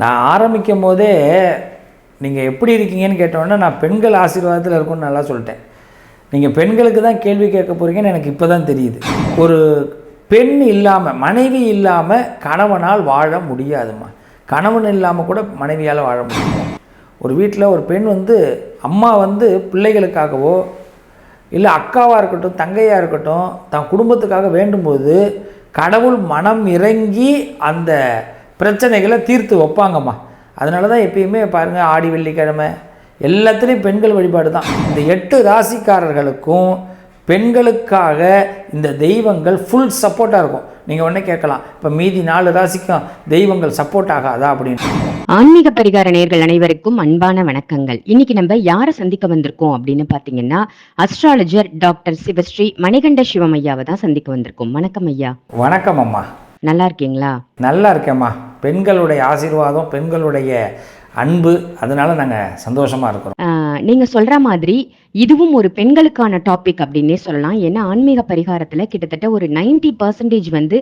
நான் ஆரம்பிக்கும் போதே நீங்கள் எப்படி இருக்கீங்கன்னு கேட்டோன்னே நான் பெண்கள் ஆசீர்வாதத்தில் இருக்கும்னு நல்லா சொல்லிட்டேன். நீங்கள் பெண்களுக்கு தான் கேள்வி கேட்க போகிறீங்கன்னு எனக்கு இப்போ தான் தெரியுது. ஒரு பெண் இல்லாமல் மனைவி இல்லாமல் கணவனால் வாழ முடியாதும்மா. கணவன் இல்லாமல் கூட மனைவியால் வாழ முடியும். ஒரு வீட்டில் ஒரு பெண் வந்து அம்மா வந்து பிள்ளைகளுக்காகவோ இல்லை அக்காவாக இருக்கட்டும் தங்கையாக இருக்கட்டும் தன் குடும்பத்துக்காக வேண்டும்போது கடவுள் மனம் இறங்கி அந்த பிரச்சனைகளை தீர்த்து வைப்பாங்கம்மா. அதனால தான் எப்பயுமே பாருங்கள் ஆடி வெள்ளிக்கிழமை எல்லாத்துலேயும் பெண்கள் வழிபாடு தான் இந்த எட்டு ராசிக்காரர்களுக்கும் பெண்களுக்காக இந்த தெய்வங்கள் ஃபுல் சப்போர்ட்டாக இருக்கும். நீங்கள் உடனே கேட்கலாம் இப்போ மீதி நாலு ராசிக்கும் தெய்வங்கள் சப்போர்ட் ஆகாதா அப்படின்னு. ஆன்மீக பரிகார நேர்கள் அனைவருக்கும் அன்பான வணக்கங்கள். இன்னைக்கு நம்ம யாரை சந்திக்க வந்திருக்கோம் அப்படின்னு பாத்தீங்கன்னா அஸ்ட்ராலஜர் டாக்டர் சிவஸ்ரீ மணிகண்ட சிவம் ஐயாவை தான் சந்திக்க வந்திருக்கோம். வணக்கம் ஐயா. வணக்கம் அம்மா. நல்லா இருக்கீங்களா? நல்லா இருக்கேம்மா. பெண்களுடைய ஆசீர்வாதம் பெண்களுடைய அன்பு அதனால நாங்கள் சந்தோஷமாக இருக்கிறோம். ஆஹ், நீங்க சொல்ற மாதிரி இதுவும் ஒரு பெண்களுக்கான டாபிக் அப்படின்னே சொல்லலாம். ஏன்னா ஆன்மீக பரிகாரத்துல கிட்டத்தட்ட ஒரு 90% பர்சன்டேஜ் வந்து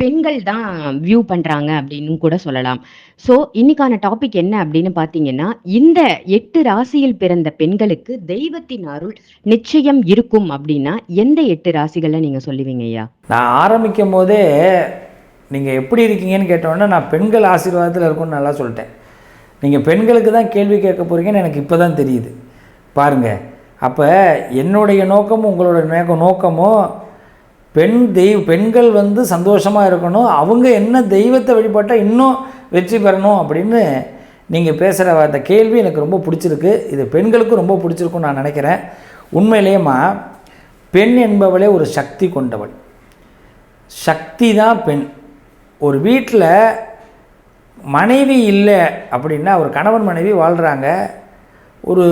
பெண்கள் தான் வியூ பண்றாங்க அப்படின்னு கூட சொல்லலாம். ஸோ இன்னைக்கான டாபிக் என்ன அப்படின்னு பாத்தீங்கன்னா இந்த எட்டு ராசியில் பிறந்த பெண்களுக்கு தெய்வத்தின் அருள் நிச்சயம் இருக்கும் அப்படின்னா எந்த எட்டு ராசிகளை நீங்க சொல்லுவீங்க ஐயா? நான் ஆரம்பிக்கும் போதே நீங்கள் எப்படி இருக்கீங்கன்னு கேட்டோன்னே நான் பெண்கள் ஆசீர்வாதத்தில் இருக்கும்னு நல்லா சொல்லிட்டேன். நீங்கள் பெண்களுக்கு தான் கேள்வி கேட்க போகிறீங்கன்னு எனக்கு இப்போ தான் தெரியுது. பாருங்கள் அப்போ என்னுடைய நோக்கமும் உங்களோட நோக்க நோக்கமும் பெண் தெய்வ பெண்கள் வந்து சந்தோஷமாக இருக்கணும் அவங்க என்ன தெய்வத்தை வழிபட்டால் இன்னும் வெற்றி பெறணும் அப்படின்னு நீங்கள் பேசுகிற அந்த கேள்வி எனக்கு ரொம்ப பிடிச்சிருக்கு. இது பெண்களுக்கும் ரொம்ப பிடிச்சிருக்குன்னு நான் நினைக்கிறேன். உண்மையிலேயேம்மா பெண் என்பவளே ஒரு சக்தி கொண்டவள். சக்தி தான் பெண். ஒரு வீட்டில் மனைவி இல்லை அப்படின்னா ஒரு கணவன் மனைவி வாழ்கிறாங்க ஒரு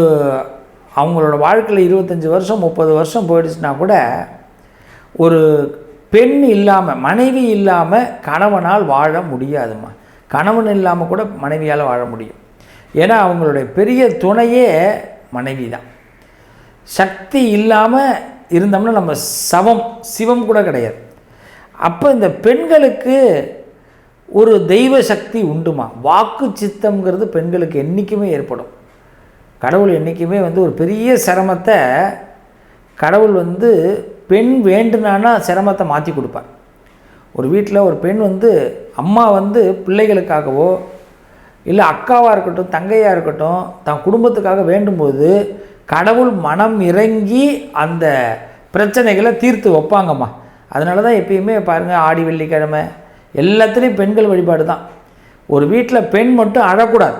அவங்களோட வாழ்க்கையில் இருபத்தஞ்சி வருஷம் முப்பது வருஷம் போயிடுச்சுன்னா கூட ஒரு பெண் இல்லாமல் மனைவி இல்லாமல் கணவனால் வாழ முடியாதும்மா. கணவன் இல்லாமல் கூட மனைவியால் வாழ முடியும். ஏன்னா அவங்களுடைய பெரிய துணையே மனைவி தான் சக்தி இல்லாமல் இருந்தோம்னா நம்ம சவம் சிவம் கூட கிடையாது. அப்போ இந்த பெண்களுக்கு ஒரு தெய்வ சக்தி உண்டுமா? வாக்கு சித்தம்ங்கிறது பெண்களுக்கு என்றைக்குமே ஏற்படும். கடவுள் என்றைக்குமே வந்து ஒரு பெரிய சிரமத்தை கடவுள் வந்து பெண் வேண்டுனானா சிரமத்தை மாற்றி கொடுப்பார். ஒரு வீட்டில் ஒரு பெண் வந்து அம்மா வந்து பிள்ளைகளுக்காகவோ இல்லை அக்காவாக இருக்கட்டும் தங்கையாக இருக்கட்டும் தன் குடும்பத்துக்காக வேண்டும்போது கடவுள் மனம் இறங்கி அந்த பிரச்சனைகளை தீர்த்து வைப்பாங்கம்மா. அதனால தான் எப்பயுமே பாருங்கள் ஆடி வெள்ளிக்கிழமை எல்லாத்துலேயும் பெண்கள் வழிபாடு தான். ஒரு வீட்டில் பெண் மட்டும் அழக்கூடாது.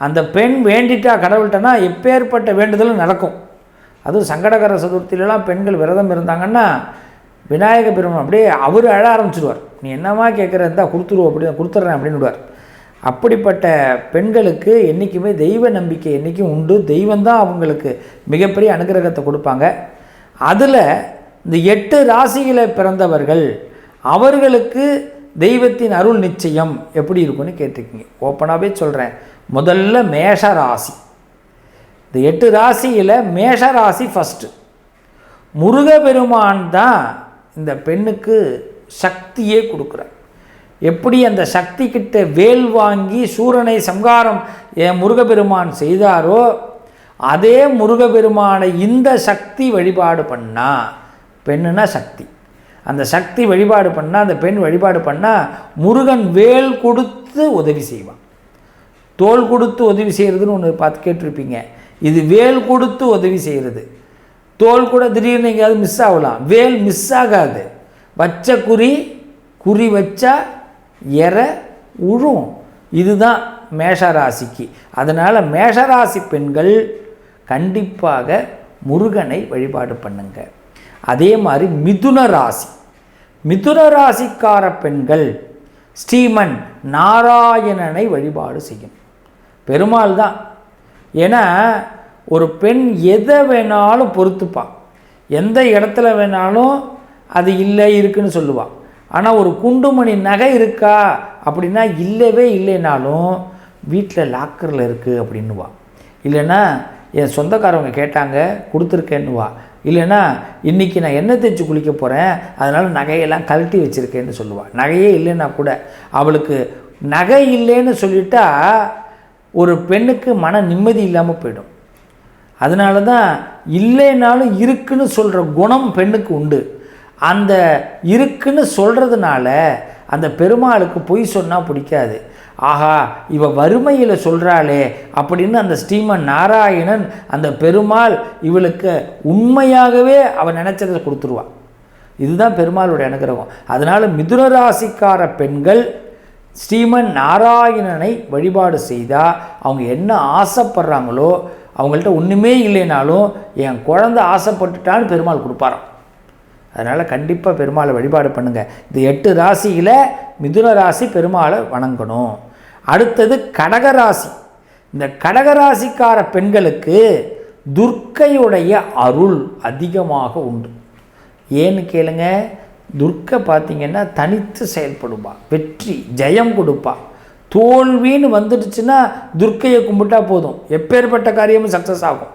அந்த பெண் வேண்டிட்டா கடவுள்கிட்டனா எப்பேற்பட்ட வேண்டுதலும் நடக்கும். அதுவும் சங்கடகர சதுர்த்தியிலலாம் பெண்கள் விரதம் இருந்தாங்கன்னா விநாயக பெருமான் அப்படியே அவர் அழ ஆரம்பிச்சிடுவார் நீ என்னமா கேட்குற இருந்தால் கொடுத்துருவோம் அப்படி கொடுத்துட்றேன் அப்படின்னுடுவார் அப்படிப்பட்ட பெண்களுக்கு என்றைக்குமே தெய்வ நம்பிக்கை என்றைக்கும் உண்டு. தெய்வந்தான் அவங்களுக்கு மிகப்பெரிய அனுகிரகத்தை கொடுப்பாங்க. அதில் இந்த எட்டு ராசிகளை பிறந்தவர்கள் அவர்களுக்கு தெய்வத்தின் அருள் நிச்சயம் எப்படி இருக்குன்னு கேட்டிருக்கீங்க. ஓப்பனாகவே சொல்கிறேன் முதல்ல மேஷ ராசி. இந்த எட்டு ராசியில் மேஷ ராசி ஃபஸ்ட்டு முருகப்பெருமான் தான் இந்த பெண்ணுக்கு சக்தியே கொடுக்குறார். எப்படி அந்த சக்தி கிட்ட வேல் வாங்கி சூரனை சங்காரம் என் முருகபெருமான் செய்தாரோ அதே முருகபெருமானை இந்த சக்தி வழிபாடு பண்ணால் பெண்ணுனா சக்தி. அந்த சக்தி வழிபாடு பண்ணால் அந்த பெண் வழிபாடு பண்ணால் முருகன் வேல் கொடுத்து உதவி செய்வான். தோல் கொடுத்து உதவி செய்கிறதுன்னு ஒன்று பார்த்து கேட்டிருப்பீங்க. இது வேல் கொடுத்து உதவி செய்கிறது தோல் கூட திடீர்னு எங்கேயாவது மிஸ் ஆகலாம். வேல் மிஸ் ஆகாது. வச்ச குறி குறி வச்சா எற உழும். இதுதான் மேஷராசிக்கு. அதனால் மேஷராசி பெண்கள் கண்டிப்பாக முருகனை வழிபாடு பண்ணுங்கள் அதே மாதிரி மிதுன ராசி. மிதுன ராசிக்கார பெண்கள் ஸ்ரீமன் நாராயணனை வழிபாடு செய்யும். பெருமாள் தான் ஏன்னா ஒரு பெண் எதை வேணாலும் பொறுத்துப்பான் எந்த இடத்துல வேணாலும் அது இல்லை இருக்குன்னு சொல்லுவாள் ஆனால் ஒரு குண்டுமணி நகை இருக்கா அப்படின்னா இல்லவே இல்லைனாலும் வீட்டில் லாக்கரில் இருக்குது அப்படின்னுவா. இல்லைன்னா என் சொந்தக்காரவங்க கேட்டாங்க கொடுத்துருக்கேன்னுவா. இல்லைன்னா இன்றைக்கி நான் எண்ணெய் தேய்ச்சி குளிக்க போகிறேன் அதனால் நகையெல்லாம் கழட்டி வச்சுருக்கேன்னு சொல்லுவாள் நகையே இல்லைன்னா கூட அவளுக்கு நகை இல்லைன்னு சொல்லிட்டா ஒரு பெண்ணுக்கு மன நிம்மதி இல்லாமல் போயிடும். அதனால தான் இல்லைனாலும் இருக்குன்னு சொல்கிற குணம் பெண்ணுக்கு உண்டு. அந்த இருக்குன்னு சொல்கிறதுனால அந்த பெருமாளுக்கு பொய் சொன்னால் பிடிக்காது. ஆஹா இவ வறுமையில் சொல்கிறாளே அப்படின்னு அந்த ஸ்ரீமன் நாராயணன் அந்த பெருமாள் இவளுக்கு உண்மையாகவே அவன் நினச்சதை கொடுத்துருவான் இதுதான் பெருமாளுடைய அனுகிரகம். அதனால் மிதுன ராசிக்கார பெண்கள் ஸ்ரீமன் நாராயணனை வழிபாடு செய்தால் அவங்க என்ன ஆசைப்படுறாங்களோ அவங்கள்ட்ட ஒன்றுமே இல்லைனாலும் என் குழந்தை ஆசைப்பட்டுட்டான்னு பெருமாள் கொடுப்பாராம். அதனால் கண்டிப்பாக பெருமாளை வழிபாடு பண்ணுங்கள் இந்த எட்டு ராசியில் மிதுன ராசி பெருமாளை வணங்கணும். அடுத்தது கடகராசி இந்த கடகராசிக்கார பெண்களுக்கு துர்க்கையுடைய அருள் அதிகமாக உண்டு. ஏன்னு கேளுங்க துர்க்கை பார்த்தீங்கன்னா தனித்து செயல்படுவா வெற்றி ஜெயம் கொடுப்பா. தோல்வின்னு வந்துடுச்சுன்னா துர்க்கையை கும்பிட்டா போதும். எப்பேற்பட்ட காரியமும் சக்ஸஸ் ஆகும்.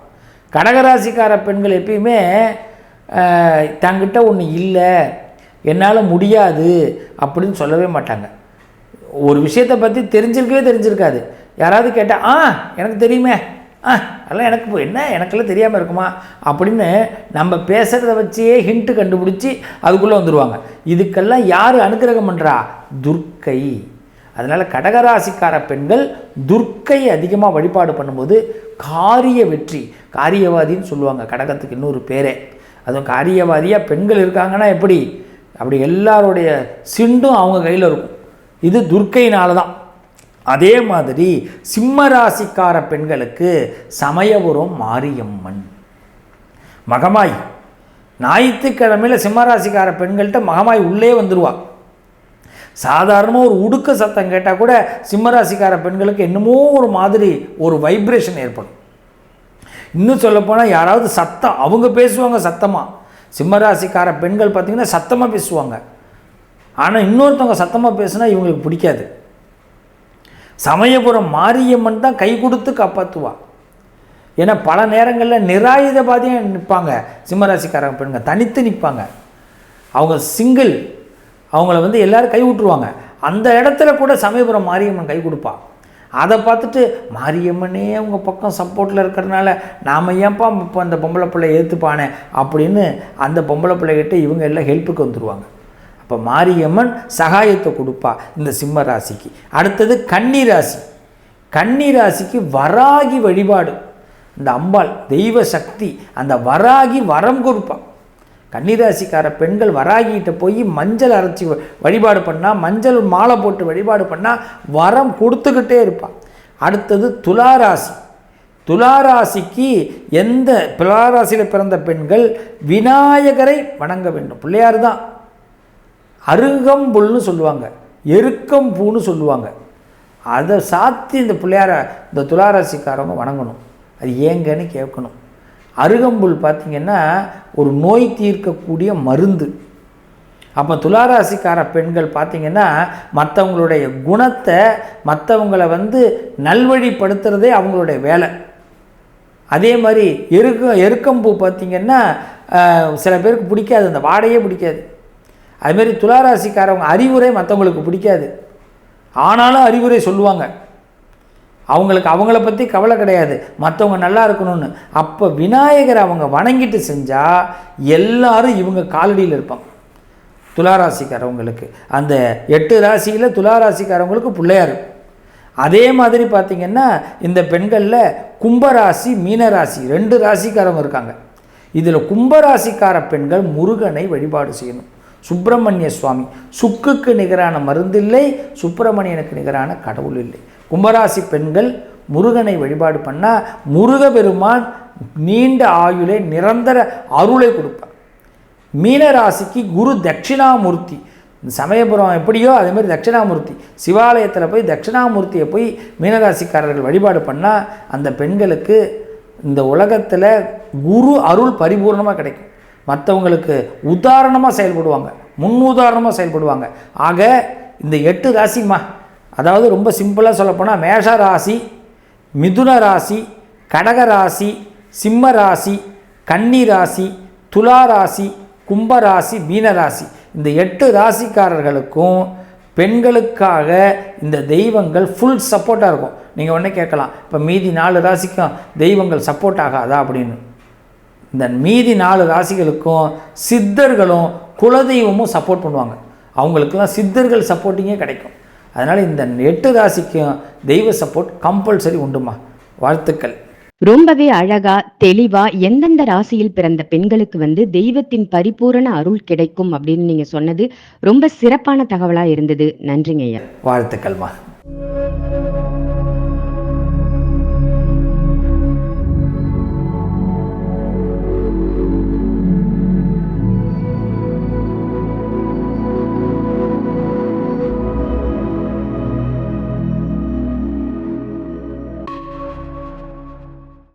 கடகராசிக்கார பெண்கள் எப்பயுமே தங்கிட்ட ஒன்று இல்லை என்னால் முடியாது அப்படின்னு சொல்லவே மாட்டாங்க. ஒரு விஷயத்தை பற்றி தெரிஞ்சிருக்கவே தெரிஞ்சிருக்காது. யாராவது கேட்டால் ஆ எனக்கு தெரியுமே. ஆ அதெல்லாம் எனக்கு என்ன? எனக்கெல்லாம் தெரியாமல் இருக்குமா? அப்படின்னு நம்ம பேசுகிறத வச்சே ஹிண்ட்டு கண்டுபிடிச்சி அதுக்குள்ளே வந்துடுவாங்க இதுக்கெல்லாம் யார் அனுக்கிரகம் பண்ணுறா துர்க்கை. அதனால் கடகராசிக்கார பெண்கள் துர்க்கை அதிகமாக வழிபாடு பண்ணும்போது காரிய வெற்றி காரியவாதின்னு சொல்லுவாங்க. கடகத்துக்கு இன்னொரு பேரே. அதுவும் காரியவாதியாக பெண்கள் இருக்காங்கன்னா எப்படி? அப்படி எல்லாருடைய சிண்டும் அவங்க கையில் இருக்கும். இது துர்க்கையினால தான் அதே மாதிரி சிம்ம ராசிக்கார பெண்களுக்கு சமயபுரம் மாரியம்மன். மகமாய். ஞாயிற்றுக்கிழமையில் சிம்மராசிக்கார பெண்கள்கிட்ட மகமாய் உள்ளே வந்துடுவா சாதாரணமாக ஒரு உடுக்க சத்தம் கேட்டால் கூட சிம்மராசிக்கார பெண்களுக்கு என்னமோ ஒரு மாதிரி ஒரு வைப்ரேஷன் ஏற்படும். இன்னும் சொல்லப்போனால் யாராவது சத்தம் அவங்க பேசுவாங்க சத்தமாக சிம்மராசிக்கார பெண்கள் பார்த்திங்கன்னா சத்தமாக பேசுவாங்க. ஆனால் இன்னொருத்தவங்க சத்தமாக பேசுனா இவங்களுக்கு பிடிக்காது. சமயபுரம் மாரியம்மன் தான் கை கொடுத்து காப்பாற்றுவாள் ஏன்னா பல நேரங்களில் நிராயுதபாதியாக நிற்பாங்க சிம்மராசிக்காரங்க பெண்கள். தனித்து நிற்பாங்க. அவங்க சிங்கிள் அவங்கள வந்து எல்லாரும் கை விட்டுருவாங்க அந்த இடத்துல கூட சமயபுரம் மாரியம்மன் கை கொடுப்பாள் அதை பார்த்துட்டு மாரியம்மனே அவங்க பக்கம் சப்போர்ட்டில் இருக்கிறனால நாம் ஏன்ப்பா இப்போ அந்த பொம்பளை பிள்ளை ஏற்றுப்பானே அப்படின்னு அந்த பொம்பளை பிள்ளைகிட்ட இவங்க எல்லாம் ஹெல்ப்புக்கு வந்துடுவாங்க அப்போ மாரியம்மன் சகாயத்தை கொடுப்பா இந்த சிம்ம ராசிக்கு. அடுத்தது கன்னி ராசி. கன்னி ராசிக்கு வராகி வழிபாடு. இந்த அம்பாள் தெய்வ சக்தி அந்த வராகி வரம் கொடுப்பான் கன்னிராசிக்கார பெண்கள் வராகிட்ட போய் மஞ்சள் அரைச்சி வ- வழிபாடு பண்ணால் மஞ்சள் மாலை போட்டு வழிபாடு பண்ணால் வரம் கொடுத்துக்கிட்டே இருப்பாள் அடுத்தது துளாராசி. துளாராசிக்கு எந்த துளாராசியில் பிறந்த பெண்கள் விநாயகரை வணங்க வேண்டும். பிள்ளையார் தான் அருகம்புல்னு சொல்லுவாங்க. எருக்கம்பூன்னு சொல்லுவாங்க. அதை சாத்தி இந்த பிள்ளையார இந்த துளாராசிக்காரவங்க வணங்கணும். அது ஏங்கன்னு கேட்கணும். அருகம்புல் பார்த்திங்கன்னா ஒரு நோய் தீர்க்கக்கூடிய மருந்து. அப்போ துளாராசிக்கார பெண்கள் பார்த்திங்கன்னா மற்றவங்களுடைய குணத்தை மற்றவங்களை வந்து நல்வழிப்படுத்துறதே அவங்களுடைய வேலை. அதே மாதிரி எருக்க எருக்கம்பூ பார்த்திங்கன்னா சில பேருக்கு பிடிக்காது அந்த வாடையே பிடிக்காது. அதுமாரி துளாராசிக்காரவங்க அறிவுரை மற்றவங்களுக்கு பிடிக்காது. ஆனாலும் அறிவுரை சொல்லுவாங்க. அவங்களுக்கு அவங்கள பற்றி கவலை கிடையாது. மற்றவங்க நல்லா இருக்கணும்னு. அப்போ விநாயகரை அவங்க வணங்கிட்டு செஞ்சால் எல்லாரும் இவங்க காலடியில் இருப்பாங்க. துளாராசிக்காரவங்களுக்கு. அந்த எட்டு ராசியில் துளாராசிக்காரவங்களுக்கு பிள்ளையார். அதே மாதிரி பார்த்திங்கன்னா இந்த பெண்களில் கும்பராசி மீனராசி ரெண்டு ராசிக்காரவங்க இருக்காங்க. இதில் கும்பராசிக்கார பெண்கள் முருகனை வழிபாடு செய்யணும். சுப்பிரமணிய சுவாமி. சுக்குக்கு நிகரான மருந்தில்லை சுப்பிரமணியனுக்கு நிகரான கடவுள் இல்லை. கும்பராசி பெண்கள் முருகனை வழிபாடு பண்ணால் முருகபெருமான் நீண்ட ஆயுளை நிரந்தர அருளை கொடுப்பார். மீனராசிக்கு குரு தட்சிணாமூர்த்தி. சமயபுரம் எப்படியோ அதேமாதிரி தட்சிணாமூர்த்தி. சிவாலயத்தில் போய் தட்சிணாமூர்த்தியை போய் மீனராசிக்காரர்கள் வழிபாடு பண்ணால் அந்த பெண்களுக்கு இந்த உலகத்தில் குரு அருள் பரிபூர்ணமாக கிடைக்கும். மற்றவங்களுக்கு உதாரணமாக செயல்படுவாங்க. முன் உதாரணமாக செயல்படுவாங்க. ஆக இந்த எட்டு ராசிமா அதாவது ரொம்ப சிம்பிளாக சொல்லப்போனால் மேஷ ராசி மிதுன ராசி கடக ராசி சிம்ம ராசி கன்னி ராசி துலா ராசி கும்பராசி மீனராசி இந்த எட்டு ராசிக்காரர்களுக்கும் பெண்களுக்காக இந்த தெய்வங்கள் ஃபுல் சப்போர்ட்டாக இருக்கும். நீங்கள் ஒன்றே கேட்கலாம். இப்போ மீதி நாலு ராசிக்கும் தெய்வங்கள் சப்போர்ட் ஆகாதா அப்படின்னு? இந்த மீதி நாலு ராசிகளுக்கும் சித்தர்களும் குலதெய்வமும் சப்போர்ட் பண்ணுவாங்க. அவங்களுக்கெல்லாம் சித்தர்கள் சப்போர்ட்டிங்கே கிடைக்கும். அதனால் இந்த எட்டு ராசிக்கும் தெய்வ சப்போர்ட் கம்பல்சரி உண்டுமா? வாழ்த்துக்கள். ரொம்பவே அழகா தெளிவா எந்தெந்த ராசியில் பிறந்த பெண்களுக்கு வந்து தெய்வத்தின் பரிபூரண அருள் கிடைக்கும் அப்படின்னு நீங்க சொன்னது ரொம்ப சிறப்பான தகவலா இருந்தது. நன்றிங்க ஐயா. வாழ்த்துக்கள்மா.